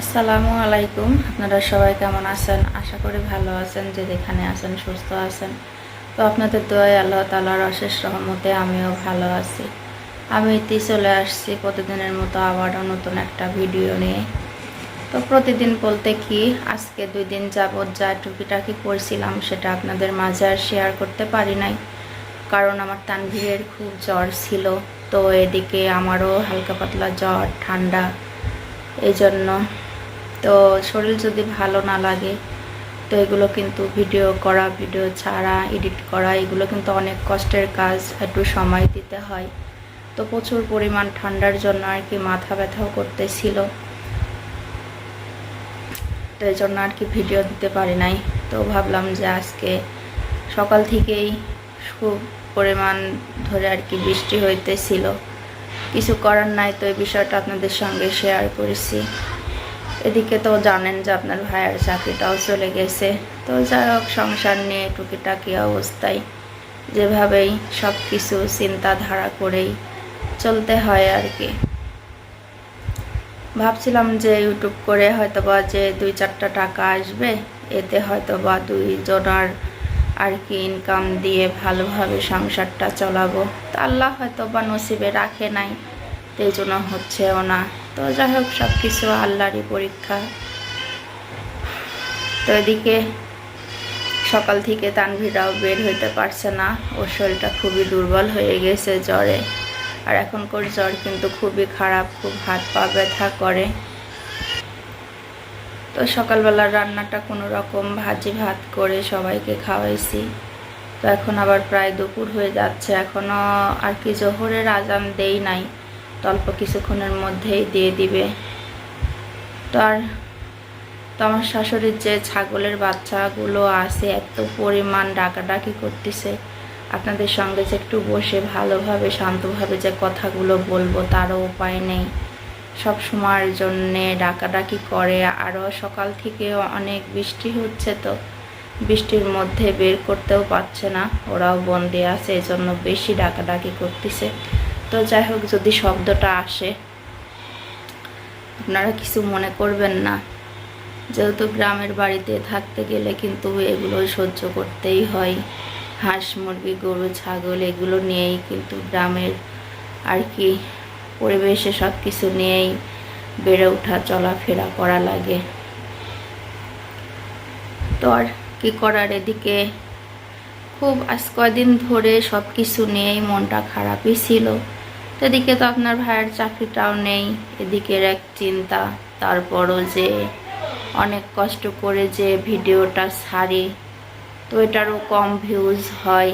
আসসালামু আলাইকুম। আপনারা সবাই কেমন আছেন? আশা করি ভালো আছেন, যে যেখানে আছেন সুস্থ আছেন। তো আপনাদের দোয়ায় আল্লাহ তালার অশেষ রহমতে আমিও ভালো আছি। আমি ইতি চলে আসছি প্রতিদিনের মতো আবারও নতুন একটা ভিডিও নিয়ে। তো প্রতিদিন বলতে কি, আজকে দুই দিন যাবৎ যা টুকিটাকি করছিলাম সেটা আপনাদের মাঝে আর শেয়ার করতে পারি নাই। কারণ আমার তানভীরের খুব জ্বর ছিল, তো এদিকে আমারও হালকা পাতলা জ্বর, ঠান্ডা এই জন্য তো শরীর যদি ভালো না লাগে, তো এগুলো কিন্তু ভিডিও করা, ভিডিও ছাড়া, এডিট করা, এগুলো কিন্তু অনেক কষ্টের কাজ, একটু সময় দিতে হয়। তো প্রচুর পরিমাণ ঠান্ডার জন্য আর কি মাথা ব্যথাও করতেছিল। তো এই জন্য আর কি ভিডিও দিতে পারি নাই। তো ভাবলাম যে আজকে সকাল থেকেই খুব পরিমাণ ধরে আর কি বৃষ্টি হইতেছিল। কিছু করার নাই, তো এই বিষয়টা আপনাদের সঙ্গে শেয়ার করেছি। এদিকে তো জানেন যে আপনার ভাইয়ের চাকরিটাও চলে গেছে। তো যাই হোক, সংসার নিয়ে টুকিটাকি অবস্থায় যেভাবেই সব কিছু চিন্তাধারা করেই চলতে হয় আর কি। ভাবছিলাম যে ইউটিউব করে হয়তো বা যে দুই চারটা টাকা আসবে, এতে হয়তো বা দুইজনার আর কি ইনকাম দিয়ে ভালোভাবে সংসারটা চলাবো। তা আল্লাহ হয়তো বা নসিবে রাখে নাই, তো এই জন্য হচ্ছেও না। তো যাই হোক সব কিছু আল্লাহরই পরীক্ষা। তো এদিকে সকাল থেকে তানভিরাও বের হইতে পারছে না। ওর শরীরটা খুবই দুর্বল হয়ে গেছে জ্বরে। আর এখনকার জ্বর কিন্তু খুবই খারাপ, খুব হাত পা ব্যথা করে। তো সকালবেলার রান্নাটা কোনো রকম ভাজি ভাত করে সবাইকে খাওয়াইছি। তো এখন আবার প্রায় দুপুর হয়ে যাচ্ছে। এখনও আর কি জোহরের আজান দেই নাই। তো অল্প কিছুক্ষণের মধ্যেই দিয়ে দিবে। তো আর তো আমার শাশুড়ির যে ছাগলের বাচ্চাগুলো আছে, এত পরিমাণ ডাকাডাকি করতেছে। আপনাদের সঙ্গে যে একটু বসে ভালোভাবে, শান্তভাবে যে কথাগুলো বলব, তারও উপায় নেই। সব সময়ের জন্যে ডাকাডাকি করে। আরও সকাল থেকে অনেক বৃষ্টি হচ্ছে তো, বৃষ্টির মধ্যে বের করতেও পারছে না। ওরাও বন্দি আছে, এজন্য বেশি ডাকাডাকি করতেছে। তো যাই হোক, যদি শব্দটা আসে, আপনারা কিছু মনে করবেন না। যেহেতু গ্রামের বাড়িতে থাকতে গেলে কিন্তু এগুলো সহ্য করতেই হয়। হাঁস, মুরগি, গরু, ছাগল, এগুলো নিয়েই কিন্তু গ্রামের আর কি পরিবেশে সব কিছু নিয়েই বেড়ে ওঠা, চলাফেরা করা লাগে। তো আর কি করার এদিকে? খুব আজ কয়দিন ধরে সব কিছু নিয়েই মনটা খারাপই ছিল। এদিকে তো আপনার ভাইয়ের চাকরিটাও নেই, এদিকের এক চিন্তা, তারপরও যে অনেক কষ্ট করে যে ভিডিওটা ছাড়ি, তো এটারও কম ভিউজ হয়,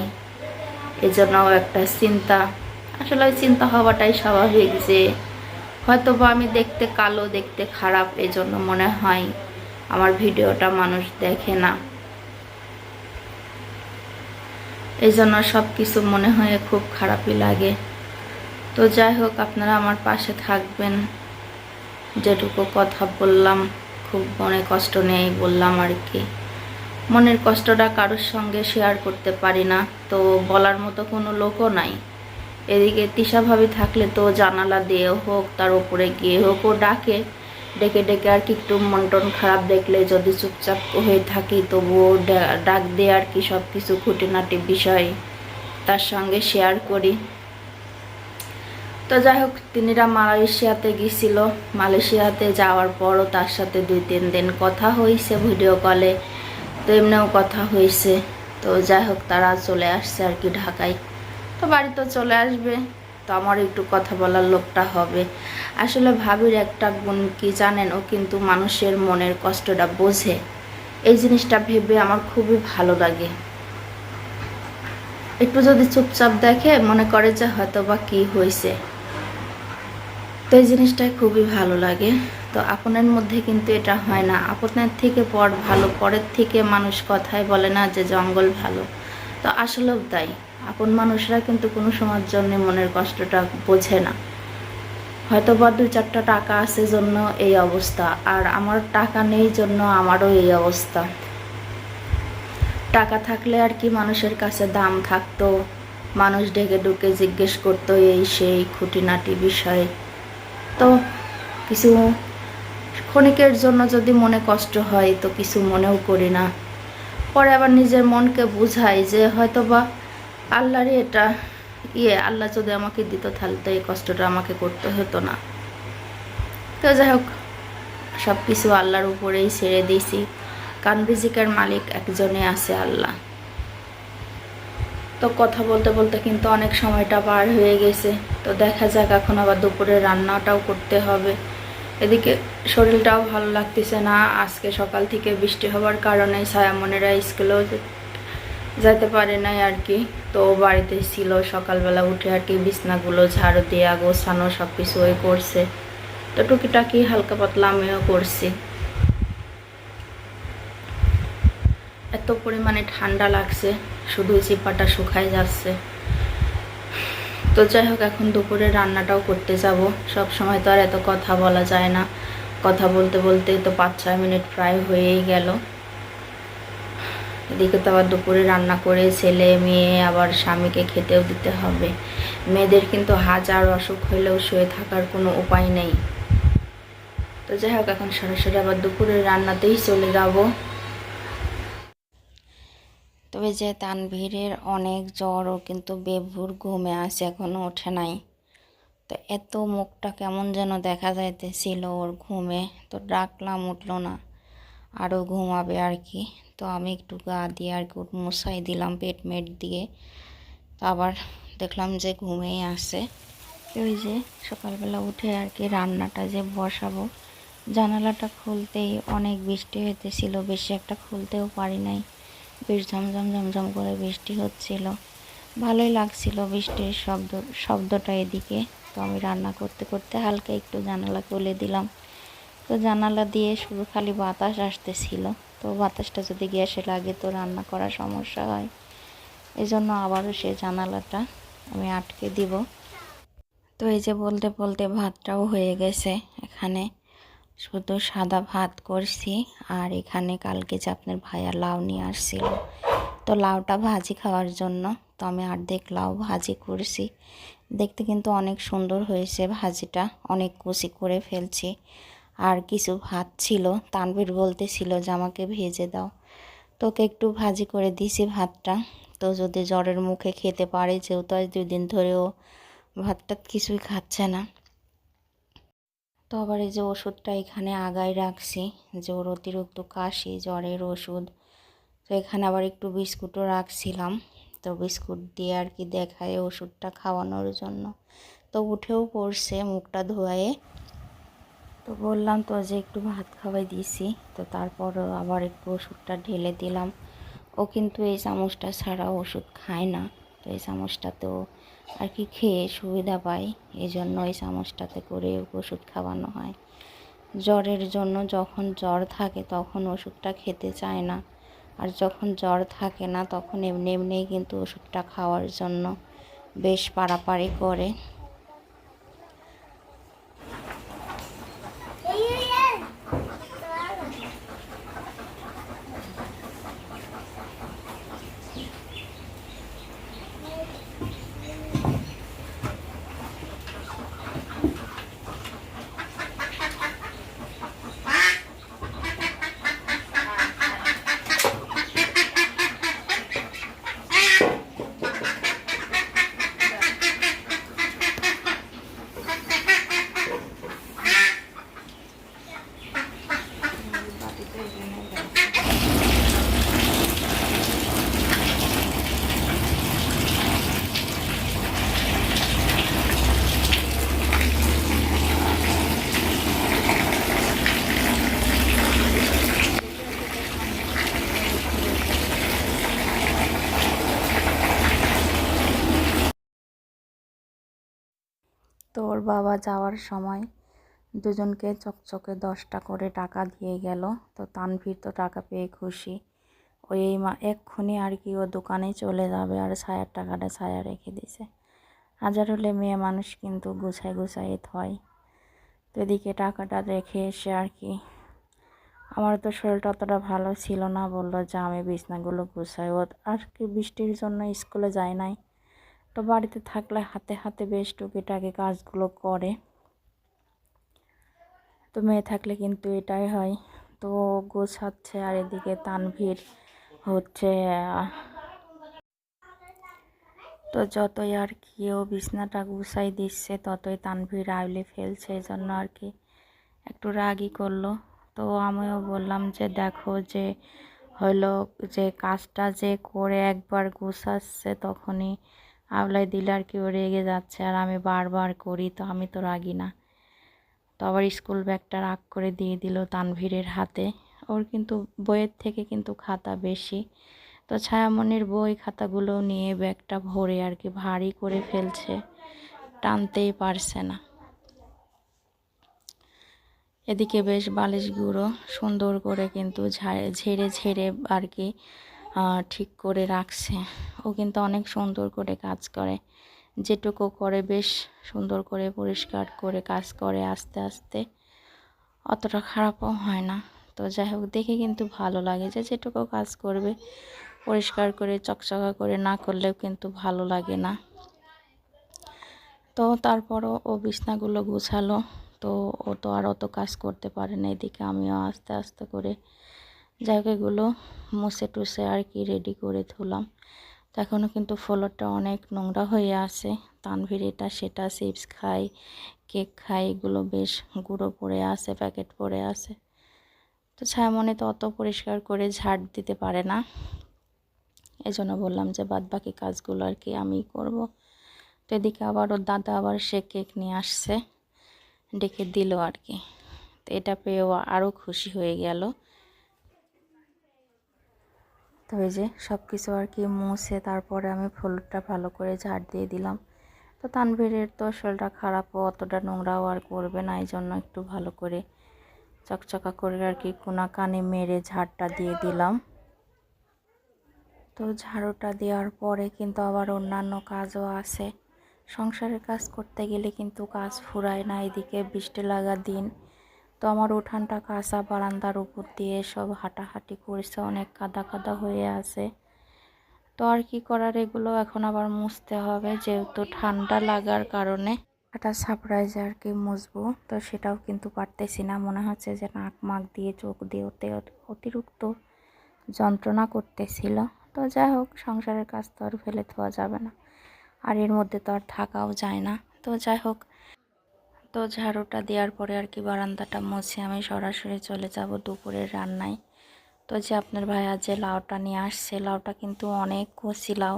এজন্যও একটা চিন্তা। আসলে ওই চিন্তা হওয়াটাই স্বাভাবিক যে হয়তো বা আমি দেখতে কালো, দেখতে খারাপ, এজন্য মনে হয় আমার ভিডিওটা মানুষ দেখে না। এই জন্য সব কিছু মনে হয় খুব খারাপই লাগে। তো যাই হোক, আপনারা আমার পাশে থাকবেন। যেটুকু কথা বললাম, খুব মনে কষ্ট নেই বললাম আর কি। মনের কষ্টটা কারোর সঙ্গে শেয়ার করতে পারি না, তো বলার মতো কোনো লোকও নাই। এদিকে তিশা ভাবি থাকলে তো জানালা দিয়ে হোক, তার উপরে গিয়ে হোক, ও ডাকে। ডেকে ডেকে আর কি একটু মন টন খারাপ দেখলে যদি চুপচাপ হয়ে থাকি, তবুও ডাক দিয়ে আর কি সব কিছু খুঁটিনাটি বিষয় তার সঙ্গে শেয়ার করি। তো যাই হোক তিনিরা মালয়েশিয়াতে গিয়েছিল। মালয়েশিয়াতে যাওয়ার পরও তার সাথে দুই, তিন দিন কথা হয়েছে ভিডিও কলে। তো এমনিও কথা হয়েছে। তো যাই হোক তারা চলে আসছে আর কি ঢাকায়। তো বাড়িতে চলে আসবে। তো আমার একটু কথা বলার লোকটা হবে। আসলে ভাবির একটা গুণ কি জানেন? ও কিন্তু মানুষের মনের কষ্টটা বোঝে। এই জিনিসটা ভেবে আমার খুবই ভালো লাগে। একটু যদি চুপচাপ দেখে মনে করে যে হয়তো বা কী হয়েছে। তো এই জিনিসটাই খুবই ভালো লাগে। তো আপনার মধ্যে কিন্তু এটা হয় না। আপনার থেকে পর ভালো, পরের থেকে মানুষ কথাই বলে না যে জঙ্গল ভালো। তো আসলেও তাই। আপন মানুষরা কিন্তু কোনো সময়ের জন্য মনের কষ্টটা বোঝে না। হয়তো বা দু চারটা টাকা আছে জন্য এই অবস্থা, আর আমার টাকা নেই জন্য আমারও এই অবস্থা। টাকা থাকলে আর কি মানুষের কাছে দাম থাকতো। মানুষ ডেকে ডুকে জিজ্ঞেস করতো এই সেই খুঁটিনাটি বিষয়। তো কিছু ক্ষণিকের জন্য যদি মনে কষ্ট হয়, তো কিছু মনেও করি না। পরে আবার নিজের মনকে বুঝাই যে হয়তো বা আল্লাহরই এটা ইয়ে আল্লাহ যদি আমাকে দিত তাহলে তো এই কষ্টটা আমাকে করতে হতো না। তো যাই হোক সব কিছু আল্লাহর উপরেই ছেড়ে দিয়েছি। কারণ মালিক একজনে আছে আল্লাহ। তো কথা বলতে বলতে কিন্তু অনেক সময়টা পার হয়ে গেছে। তো দেখা যাক এখন আবার দুপুরে রান্নাটাও করতে হবে। এদিকে শরীরটাও ভালো লাগতেছে না। আজকে সকাল থেকে বৃষ্টি হওয়ার কারণে ছায়ামনেরা স্কুলেও যেতে পারে নাই আর কি। তো বাড়িতে ছিল, সকালবেলা উঠে আর কি বিছনাগুলো ঝাড়ু দেওয়া গোছানো সব কিছু ওই করছে। তো টুকিটাকি হালকা পাতলা আমিও করছি। এত পরিমাণে ঠান্ডা লাগছে, শুধু চিপাটা শুকায় যাচ্ছে। তো যাই হোক, এখন দুপুরে রান্নাটাও করতে যাব। সব সময় তো আর এত কথা বলা যায় না। কথা বলতে বলতে তো পাঁচ, ছয় মিনিট প্রায় হয়েই গেল। এদিকে তো আবার দুপুরে রান্না করে ছেলে, মেয়ে, আবার স্বামীকে খেতেও দিতে হবে। মেয়েদের কিন্তু হাজার অসুখ হইলেও শুয়ে থাকার কোনো উপায় নেই। তো যাই হোক, এখন সরাসরি আবার দুপুরের রান্নাতেই চলে যাব। তবে যে তানভীরের অনেক জ্বর ও কিন্তু বেভুর ঘুমে আছে এখনও ওঠে নাই। তো এত মুখটা কেমন যেন দেখা যাইতেছিল ওর ঘুমে, তো ডাকলাম, উঠল না। আরও ঘুমাবে আর কি। তো আমি একটু গা দিয়ে আর কি মশাই দিলাম পেট মেট দিয়ে। তো আবার দেখলাম যে ঘুমেই আসে ওই যে সকালবেলা উঠে আর কি রান্নাটা যে বসাবো, জানালাটা খুলতেই অনেক বৃষ্টি হইতেছিল, বেশি একটা খুলতেও পারি নাই। বেশ ঝমঝম ঝমঝম করে বৃষ্টি হচ্ছিল। ভালোই লাগছিল বৃষ্টির শব্দ, শব্দটা এদিকে। তো আমি রান্না করতে করতে হালকা একটু জানালা খুলে দিলাম। তো জানালা দিয়ে শুধু খালি বাতাস আসতেছিল। তো বাতাসটা যদি গ্যাসে লাগে তো রান্না করার সমস্যা হয়। এই জন্য আবারও সে জানালাটা আমি আটকে দিব। তো এই যে বলতে বলতে ভাতটাও হয়ে গেছে এখানে। শুধু সাদা ভাত করছি, আর এখানে কালকে যে আপনার ভাইয়া লাউ নিয়ে আসছিল। তো লাউটা ভাজি খাওয়ার জন্য তো আমি অর্ধেক লাউ ভাজি করছি। দেখতে কিন্তু অনেক সুন্দর হয়েছে ভাজিটা, অনেক কুচি করে ফেলছি। আর কিছু ভাত ছিল তানবীর বলতেছিল যে আমাকে ভেজে দাও। তোকে একটু ভাজি করে দিছি ভাতটা। তো যদি জ্বরের মুখে খেতে পারে, যেহেতু আজ দুই দিন ধরেও ভাতটা কিছুই খাচ্ছে না। তো আবার এই যে ওষুধটা এখানে আগায় রাখছি যে ওর অতিরিক্ত কাশি, জ্বরের ওষুধ। তো এখানে আবার একটু বিস্কুটও রাখছিলাম। তো বিস্কুট দিয়ে আর কি দেখায় ওষুধটা খাওয়ানোর জন্য। তো উঠেও পড়ছে মুখটা ধোয়ায়ে। তো বললাম, তো যে একটু ভাত খাওয়াই দিয়েছি তো তারপর আবার একটু ওষুধটা ঢেলে দিলাম। ও কিন্তু এই চামচটা ছাড়া ওষুধ খায় না। তো এই চামচটাতেও আর কি খেয়ে সুবিধা পায়। এই জন্য এই চামচটাতে করে ওষুধ খাওয়ানো হয়। জ্বরের জন্য যখন জ্বর থাকে তখন ওষুধটা খেতে চায় না। আর যখন জ্বর থাকে না তখন এমনি এমনিই কিন্তু ওষুধটা খাওয়ার জন্য বেশ পাড়াপাড়ি করে। তো ওর বাবা যাওয়ার সময় দুজনকে চকচকে দশটা করে টাকা দিয়ে গেল। তো তানভীর তো টাকা পেয়ে খুশি। ওই এই মা, এক্ষুনি আর কি ও দোকানে চলে যাবে আর ছায়ার টাকাটা ছায়া রেখে দিছে হাজার হলে মেয়ে মানুষ কিন্তু গুছাই গুছাই থয় তো এদিকে টাকাটা রেখে এসে আর কি, আমার তো শরীরটা অতটা ভালো ছিল না বলল যে আমি বিছনাগুলো গুছাই। ও আর কি বৃষ্টির জন্য স্কুলে যায় নাই। তো বাড়িতে থাকলে হাতে হাতে বেশ টুকিটাকি কাজগুলো করে। তো মেয়ে থাকলে কিন্তু এটাই হয়। তো গোছাচ্ছে আর এদিকে তানভীর হচ্ছে তো যতই আর কি ও বিছনাটা গুছাই দিচ্ছে, ততই তানভীর আইলে ফেলছে। এই জন্য আর কি একটু রাগই করল। তো আমিও বললাম যে, দেখো যে হলো যে কাজটা যে করে একবার গুছাচ্ছে তখনই আওলাই দিলে আর কি ও রেগে যাচ্ছে আর আমি বারবার করি, তো আমি তো রাগি না। তো আবার স্কুল ব্যাগটা রাগ করে দিয়ে দিল তানভীরের হাতে। ওর কিন্তু বইয়ের থেকে কিন্তু খাতা বেশি। তো ছায়ামণির বই খাতাগুলো নিয়ে ব্যাগটা ভরে আর কি ভারী করে ফেলছে, টানতেই পারছে না। এদিকে বেশ বালিশ গুঁড়ো সুন্দর করে কিন্তু ঝেড়ে ঝেড়ে আর কি ঠিক করে রাখছে। ও কিন্তু অনেক সুন্দর করে কাজ করে। যেটুকু করে বেশ সুন্দর করে পরিষ্কার করে কাজ করে আস্তে আস্তে। অতটা খারাপও হয় না। তো যাই হোক, দেখে কিন্তু ভালো লাগে যে যেটুকু কাজ করবে, পরিষ্কার করে, চকচকা করে না করলেও কিন্তু ভালো লাগে না। তো তারপরও ও বিছনাগুলো গুছালো। তো ও তো আর অত কাজ করতে পারে না। এদিকে আমিও আস্তে আস্তে করে জায়গাগুলো মুছে টুছে আর কি রেডি করে ধুলাম। তো এখনও কিন্তু ফ্লোরটা অনেক নোংরা হয়ে আছে। তানভীর এটা, সেটা, চিপস খাই কেক খাই এগুলো বেশ গুঁড়ো পড়ে আছে, প্যাকেট পড়ে আছে। তো ছায়ামণি তো অত পরিষ্কার করে ঝাড় দিতে পারে না। এই জন্য বললাম যে বাদ বাকি কাজগুলো আর কি আমিই করব। তো এদিকে আবার ওর দাদা আবার সে কেক নিয়ে আসছে, ডেকে দিল আর কি। তো এটা পেয়েও আরও খুশি হয়ে গেল। তো এই যে সব কিছু আর কি মুছে তারপরে আমি ফ্লোরটা ভালো করে ঝাড় দিয়ে দিলাম। তো তানভীরের তো শরীরটা খারাপও, অতটা নোংরাও আর করবে না এই জন্য একটু ভালো করে চকচকা করে আর কি কোনা কানে মেরে ঝাড়টা দিয়ে দিলাম। তো ঝাড়ুটা দেওয়ার পরে কিন্তু আবার অন্যান্য কাজও আছে। সংসারের কাজ করতে গেলে কিন্তু কাজ ফুরায় না, এদিকে বৃষ্টি লাগা দিন তো আমার উঠানটা কাঁচা বারান্দার উপর দিয়ে সব হাঁটাহাঁটি করছে, অনেক কাদা কাদা হয়ে আছে। তো আর কি করার এগুলো এখন আবার মুছতে হবে, যেহেতু ঠান্ডা লাগার কারণে। একটা সারপ্রাইজ আর কি মুছবো, তো সেটাও কিন্তু পারতেছি না। মনে হচ্ছে যে নাক মাক দিয়ে, চোখ দিয়ে ওতে অতিরিক্ত যন্ত্রণা করতেছিল। তো যাই হোক, সংসারের কাজ তো আর ফেলে দেওয়া যাবে না। আর এর মধ্যে তো আর থাকাও যায় না। তো যাই হোক তো ঝাড়ুটা দেওয়ার পরে আর কি বারান্দাটা মুছে আমি সরাসরি চলে যাব দুপুরের রান্নায়। তো যে আপনার ভাইয়া যে লাউটা নিয়ে আসছে, লাউটা কিন্তু অনেক কচি লাউ।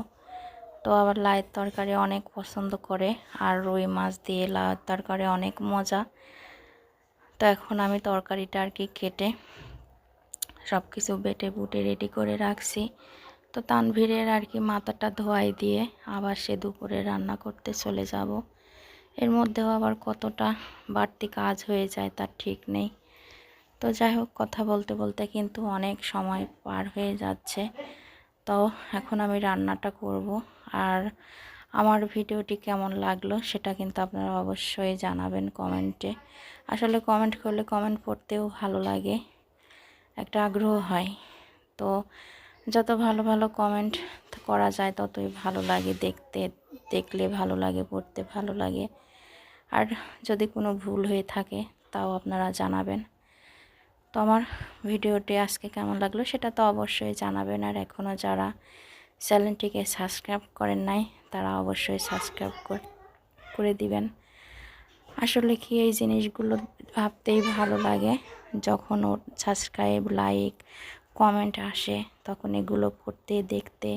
তো আবার লাউয়ের তরকারি অনেক পছন্দ করে আর রুই মাছ দিয়ে লাউয়ের তরকারি অনেক মজা। তো এখন আমি তরকারিটা আর কি কেটে সব কিছু বেটে বুটে রেডি করে রাখছি। তো তানভীরের আর কি মাথাটা ধোয়াই দিয়ে আবার সে দুপুরে রান্না করতে চলে যাব। এর মধ্যেও আবার কতটা বাড়তি কাজ হয়ে যায় তার ঠিক নেই। তো যাই হোক, কথা বলতে বলতে কিন্তু অনেক সময় পার হয়ে যাচ্ছে। তো এখন আমি রান্নাটা করব। আর আমার ভিডিওটি কেমন লাগল সেটা কিন্তু আপনারা অবশ্যই জানাবেন কমেন্টে। আসলে কমেন্ট করলে কমেন্ট পড়তেও ভালো লাগে, একটা আগ্রহ হয়। তো যত ভালো ভালো কমেন্ট করা যায় ততই ভালো লাগে দেখতে, দেখলে ভালো লাগে, পড়তে ভালো লাগে। আর যদি কোনো ভুল হয়ে থাকে, তাও আপনারা জানাবেন। তো আমার ভিডিওটি আজকে কেমন লাগল সেটা তো অবশ্যই জানাবেন। আর এখনও যারা চ্যানেলটিকে সাবস্ক্রাইব করেন নাই, তারা অবশ্যই সাবস্ক্রাইব করে দিবেন। আসলে কি এই জিনিসগুলো ভাবতেই ভালো লাগে, যখন ওর সাবস্ক্রাইব লাইক কমেন্ট আসে, তখন এগুলো পড়তে দেখতে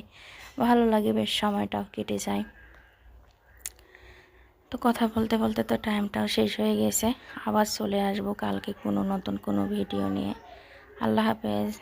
ভালো লাগে, বেশ সময়টাও কেটে যায়। তো কথা বলতে বলতে তো টাইমটাও শেষ হয়ে গেছে। আবার চলে আসব কালকে কোনো নতুন কোনো ভিডিও নিয়ে। আল্লাহ হাফেজ।